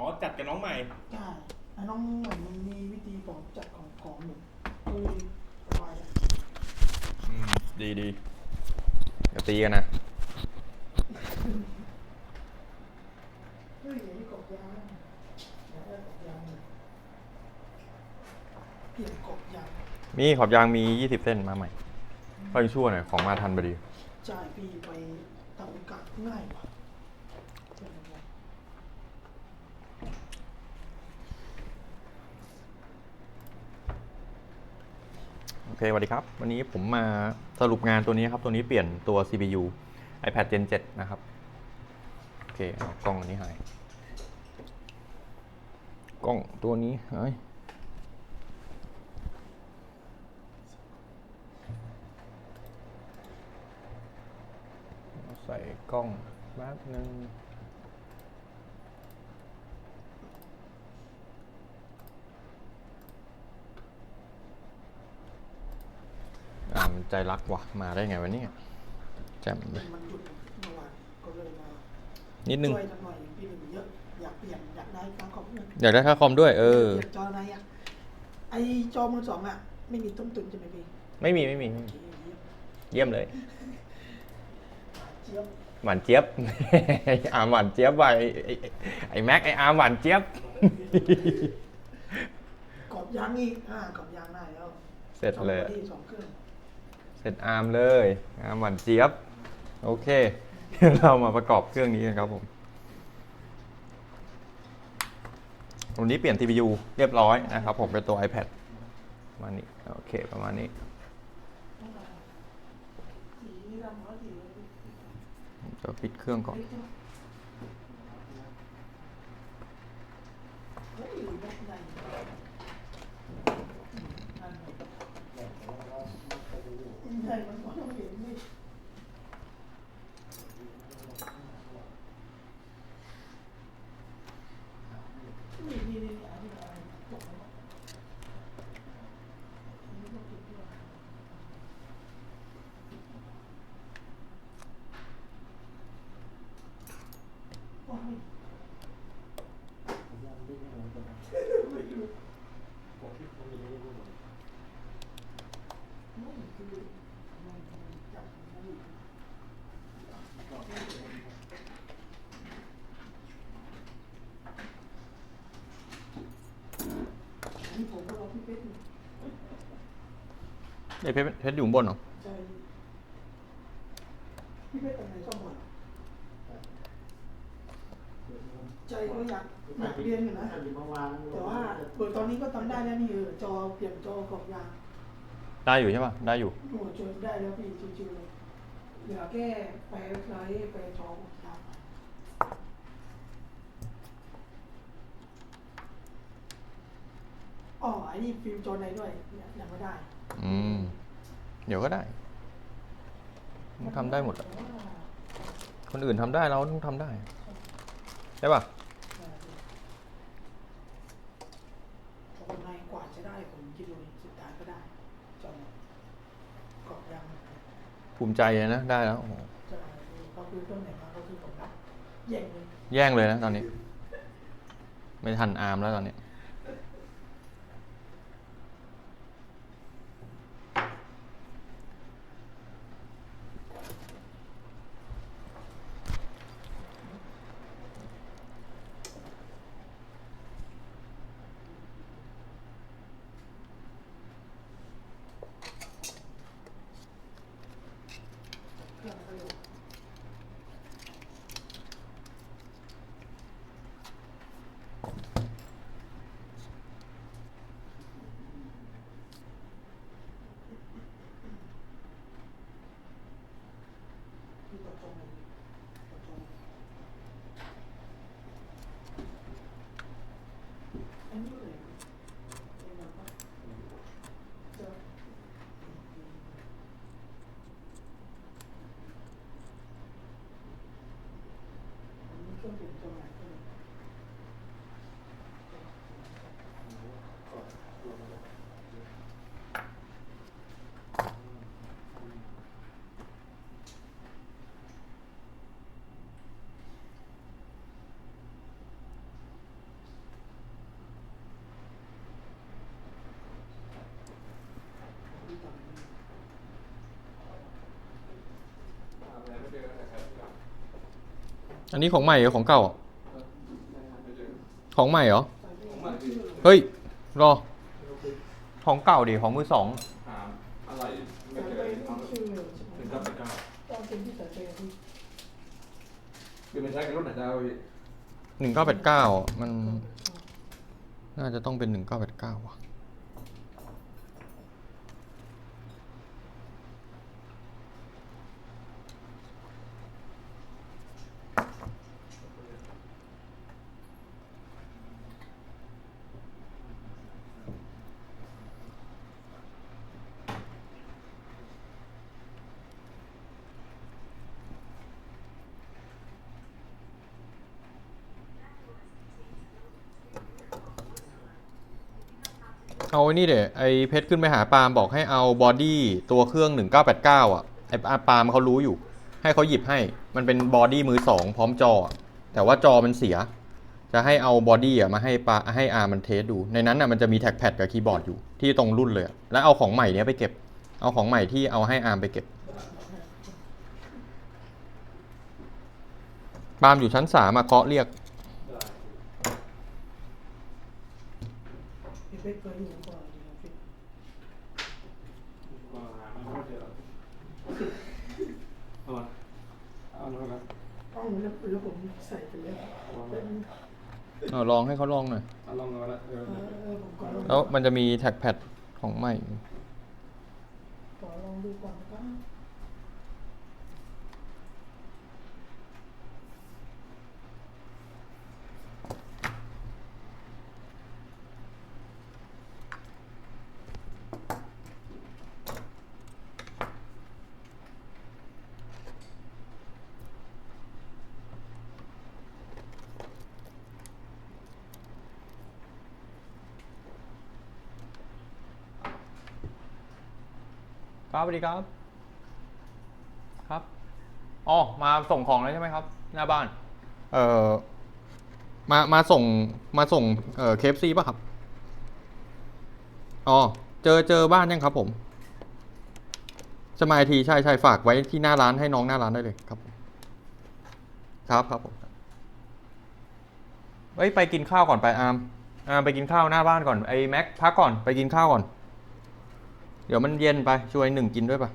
อ๋อจัดกับน้องใหม่ ใช่ไอ้น้องเหมือนมันมีวิธีบอกจัดของของหนึ่งคือสบายอะอืมดีดีอย่าตีกันนะ เฮ้ยอย่างนี้กบยางอยากได้กบยางเลยเปลี่ยนกบยางมีขอบยางมี 20 เส้นมาใหม่ค่อยชั่วหน่อยของมาทันพอดี จ่ายพี่ไปเตาอากาศง่ายกว่าเปลี่ยนกบยาง โอ เคสวัสดีครับ วันนี้ผมมาสรุปงานตัวนี้ครับ ตัวนี้เปลี่ยนตัว CPU iPad Gen 7 นะครับ โอเคเอากล้องอันนี้หาย กล้องตัวนี้หายใส่กล้องแป๊บนึง อ่ามัน ใจรักว่ะ มาได้ไงวะเนี่ยแจ่มเลยมันหยุดเมื่อวานก็เลยมานิดนึง ช่วยกันหน่อยพี่หนึ่งเยอะอยากเปลี่ยนอยากได้การคอมเนี่ยอยากได้ค่าคอมด้วย เออ เปลี่ยนจออะไรอะไอจอมือสองอะ ไม่มีต้มตุ๋นใช่ไหมพี่ไม่มีไม่มีไม่โอมีเคเยี่ยมเยี่ยมเลย เจี๊ยบหวานเจี๊ยบ ไอ้อาร์มหวานเจี๊ยบไปไอ้ไอ้ไอ้แม็กไอ้อาร์มหวานเจี๊ยบ กรอบยางอีกอ่ากรอบยางได้แล้วเสร็จเลย สองบอดี้สองเครื่อง เสร็นอาร์มเลยอาร์มหวานเจี๊ยบ โอเค เรามาประกอบเครื่องนี้กันครับผมวันนี้เปลี่ยน TPU เรียบร้อยนะครับผมเป็นตัว iPad ประมาณนี้โอเคประมาณนี้สีดำร้อยสีผมจะปิดเครื่องก่อน เล็กใช่ไหมเฮ้ยแบ็คใหญ่นั่นไงใหญ่มันก็ต้องเห็นนี่นี่นี่นี่อันนี้อะไรจบแล้วอันนี้ต้องติดด้วยโอ้ยไม่รู้นู่นคือมันจับมันอยู่อันนี้ผมก็รอพี่เป๊กอยู่ ไอ้เพชรเพชรอยู่ข้างบนเหรอ ใช่พี่เป๊กทำไงซ่อมหมดใจก็อยากอยากเรียนอยู่นะ แต่ว่าเปิดตอนนี้ก็ทำได้แล้วนี่เออจอเปลี่ยนจอกรอบยางได้อยู่ใช่ป่ะ ได้อยู่โอ้จนได้แล้วพี่ชิวๆเลยเหลือแค่ไปไลท์ไปจอกรอบยางอ๋อไอ้นี่ฟิล์มจอในด้วยยังยังไม่ได้ อืม เดี๋ยวก็ได้มันทำได้หมดอะแต่ว่าคนอื่นทำได้เราต้องทำได้ ใช่ป่ะจอในกว่าจะได้ผมคิดดูดิสุดท้ายก็ได้จอในกรอบยางภูมิใจเลยนะได้แล้วโอ้โหจะเขาคือต้นไหนมาก็คือผมรับแย่งเลยแย่งเลยนะตอนนี้ ไม่ทันอาร์มแล้วตอนนี้ Thank you. อันนี้ของใหม่หรือของเก่าอะของใหม่เหรอใส่ไปอีกชื่อเฮ้ย รอ ของเก่าดิ ของมือสอง หาอะไรไม่ใส่เจไปออีกชื่อเลยถึงกับไปก้าวต้องเป็นที่ใส่ไปที่คือมันใช้กันรุ่นไหนได้วะพี่หนึ่งเก้าแปดเก้ามัน น่าจะต้องเป็นหนึ่งเก้าแปดเก้าว่ะ เอาไอ้นี่เดี๋ยไอเพชรขึ้นไปหาปาล์มบอกให้เอาบอดี้ตัวเครื่อง 1989 อะ ไอปาล์มเขารู้อยู่ ให้เขาหยิบให้ มันเป็นบอดี้มือสองพร้อมจอ แต่ว่าจอมันเสีย จะให้เอาบอดี้อะมาให้ปาให้อาร์มันเทสดู ในนั้นอะมันจะมีแท็กแพดกับคีย์บอร์ดอยู่ที่ตรงรุ่นเลย แล้วเอาของใหม่เนี้ยไปเก็บ เอาของใหม่ที่เอาให้อาร์มไปเก็บปาล์มอยู่ชั้นสามมาเคาะเรียกพี่เพชรเคยอยู่ก่อนดีครับพี่ ก็หาไม่เจอเอามาเอาแล้วนะ ต้อง แล้วแล้วผมใส่ไปแล้วเป็นเอาลองให้เขาลองหน่อย เอาลองกันละเออเออเออผมขอลองแล้วมันจะมีแท็กแพดของใหม่ ขอลองดูก่อนน ครับครับสวัสดีครับ ครับอ๋อมาส่งของแล้วใช่ไหมครับ หน้าบ้าน เอ่อ มามาส่งมาส่งเอ่อเคฟซีป่ะครับอ๋อเจอเจอบ้านยังครับ ผมสมายทีใช่ใช่ฝากไว้ที่หน้าร้านให้น้องหน้าร้านได้เลยครับผมครับครับผมเฮ้ยไปกินข้าวก่อนไปอาร์มอาร์มไปกินข้าวหน้าบ้านก่อนไอ้แม็กพักก่อนไปกินข้าวก่อน เดี๋ยวมันเย็นไปช่วยหนึ่งกินด้วยปะ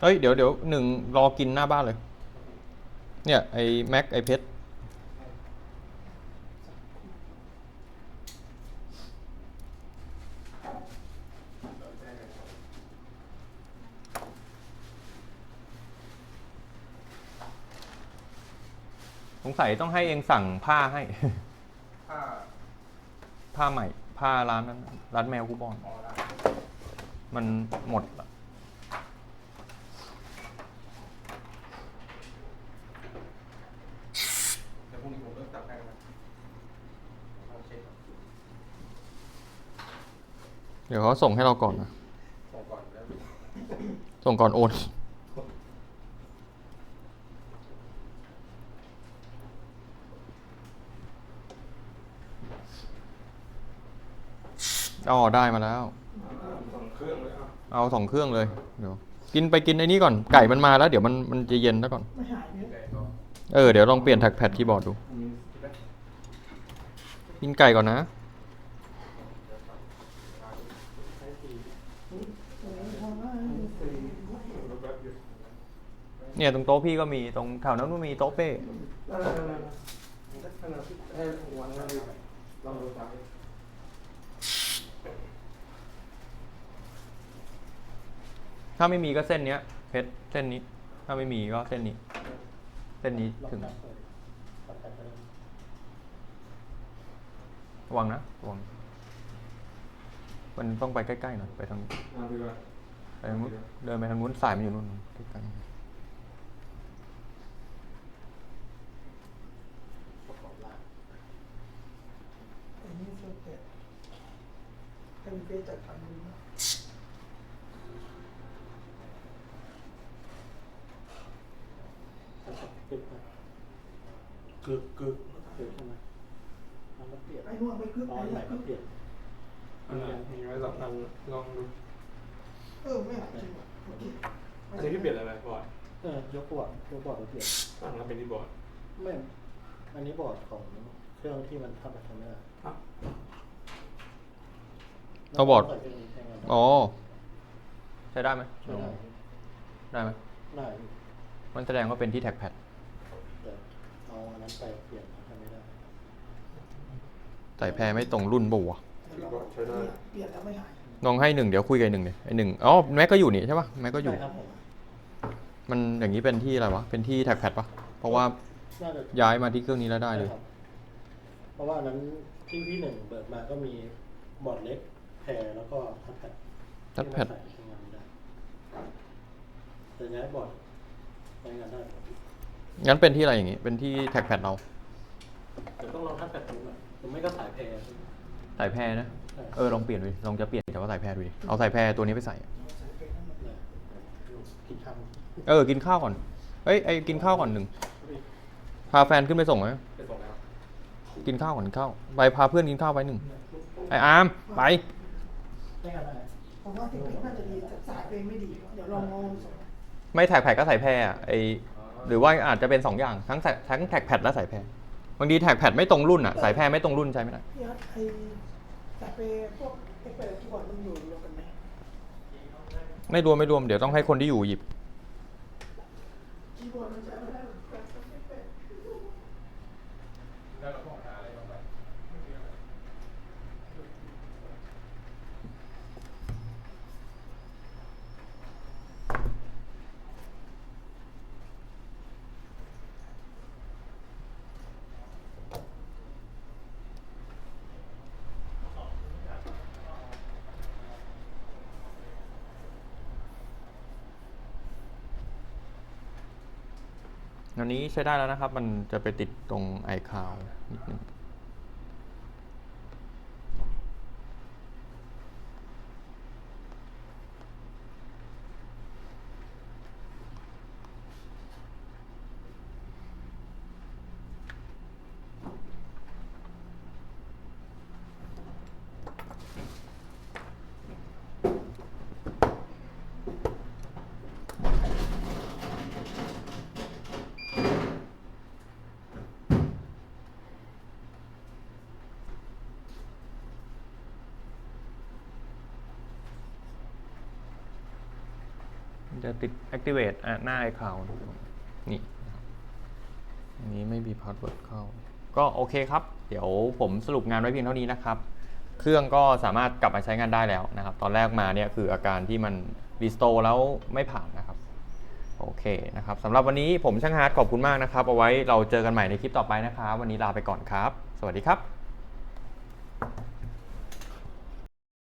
เฮ้ยเดี๋ยวเดี๋ยวหนึ่งรอกินหน้าบ้านเลย เนี่ยไอ้แม็กไอ้เพชรสงสัยต้องให้เองสั่งผ้าให้ ผ้าผ้าใหม่ ผ้าร้านนั้นร้านแมวคูบอนออได้มันหมดละ เดี๋ยวพรุ่งนี้ผมเริ่มตัดให้แล้วเอาเช็คก่อน เดี๋ยวเขาส่งให้เราก่อนนะ ส่งก่อนแล้วส่งก่อนโอน อ๋อ ได้มาแล้วส่งเครื่องเลยอะเอาสองเครื่องเลย เดี๋ยว กินไปกินไอ้นี่ก่อน ไก่มันมาแล้ว เดี๋ยวมันมันจะเย็นแล้วก่อน ไม่หายเนี่ยไก่ก็เออ เดี๋ยวลองเปลี่ยนแท็กแพดคีย์บอร์ดดูมีที่ไหนกินไก่ก่อนนะ โอ้ยทำได้ แบบอยู่ เนี่ยตรงโต๊ะพี่ก็มีตรงแถวนั้นก็มีโต๊ะเป้เออขนาดที่ให้วันนั้นลองดูตามถ้าไม่มีก็เส้นเนี้ยเพชรเส้นนี้ ถ้าไม่มีก็เส้นนี้ เส้นนี้ถึงระวังนะระวังมันต้องไปใกล้ๆหน่อยไปทางอ่าดีกว่าไปทางนู้นเดินไปทางนู้นสายมันอยู่นู้นใกล้ไอ้นี่สุดเด็ด ให้มีเฟซจัดการดูนะกึกกึกเปลี่ยนใช่ไหมมันก็เปลี่ยนไอ้นู่นไปกึ๊บตอนไอ้ไหนก็เปลี่ยนอันไหนมีไว้สองอันลองดูเออไม่หายจริงว่ะโอเคอันนี้พี่เปลี่ยนอะไรบอร์ดเออยกบอร์ดยกบอร์ดเปลี่ยนตั้งแล้วเป็นที่บอร์ดไม่อันนี้บอร์ดของเครื่องที่มันทำแบบทำไม่ได้ อะๆเขาบอร์ดใส่เครื่องนี้ใช้งานได้อ๋อ ใช้ได้ไหมใช้ได้ได้ไหมได้มันแสดงว่าเป็นที่แท็กแพดแต่เอาอันนั้นไปเปลี่ยนทำไม่ได้ใส่แพรไม่ตรงรุ่นบ่วะเดี๋ยวเราเปลี่ยนแล้วไม่หายลองให้หนึ่งเดี๋ยวคุยกับไอ้หนึ่งเดี๋ยวไอ้หนึ่งอ๋อแม็กก็อยู่นี่ใช่ปะแม็กก็อยู่ใช่ครับผมมันอย่างนี้เป็นที่อะไรวะ เป็นที่แท็กแพดปะเพราะว่าน่าจะย้ายมาที่เครื่องนี้แล้วได้เลยใช่ครับเพราะว่าอันนั้นที่พี่หนึ่งเปิดมาก็มีบอร์ดเล็ก แพรแล้วก็ทับแพดทับแพดที่มันใส่ใช้งานได้แต่ย้ายบอร์ดใช้งานได้ปกติงั้นเป็นที่อะไรอย่างงี้ เป็นที่แท็กแพดเราเดี๋ยวต้องลองทับแพดดูหน่อยหรือไม่ก็สายแพรใช่ไหมสายแพรนะใช่เออลองเปลี่ยนดูดิลองจะเปลี่ยนแต่ว่าสายแพรดูดิเอาสายแพรตัวนี้ไปใส่ใส่เฟซทั้งหมดเนี่ยกินข้าวเออกินข้าวก่อนเฮ้ยไอ้กินข้าวก่อนหนึ่งพาแฟนขึ้นไปส่งไหมไปส่งแล้วกินข้าวก่อนกินข้าวไปพาเพื่อนกินข้าวไปหนึ่งไอ้อาร์มไป ใช้งานได้ผมว่าที่เฟซน่าจะดีแต่สายเฟซไม่ดี เดี๋ยวลองเอาสองไม่แท็กแพดก็สายแพรอะไอหรือว่าอาจจะเป็นสองอย่างทั้งสายทั้งแท็กแพดและสายแพรบางทีแท็กแพดไม่ตรงรุ่นอะสายแพรไม่ตรงรุ่นใช้ไม่ได้พี่อาร์ตไอ้สายเฟซพวกเอ็กเปอร์คีย์บอร์ดมันอยู่รวมกันไหมไม่รวมไม่รวมเดี๋ยวต้องให้คนที่อยู่หยิบคีย์บอร์ดมันใช้ไม่ได้หรอกแต่เอ็กเปอร์ แล้วเราบอกหาอะไรบ้างไหม อันนี้ใช้ได้แล้วนะครับ มันจะไปติดตรงไอคาวนิดนึง จะติด activate อะหน้า account นี่อันนี้ไม่มี password เข้า ก็โอเคครับ เดี๋ยวผมสรุปงานไว้เพียงเท่านี้นะครับ เครื่องก็สามารถกลับมาใช้งานได้แล้วนะครับ ตอนแรกมาเนี่ยคืออาการที่มันรีสโตรแล้วไม่ผ่านนะครับ โอเคนะครับสำหรับวันนี้ผมช่างฮาร์ดขอบคุณมากนะครับ เอาไว้เราเจอกันใหม่ในคลิปต่อไปนะครับ วันนี้ลาไปก่อนครับ สวัสดีครับ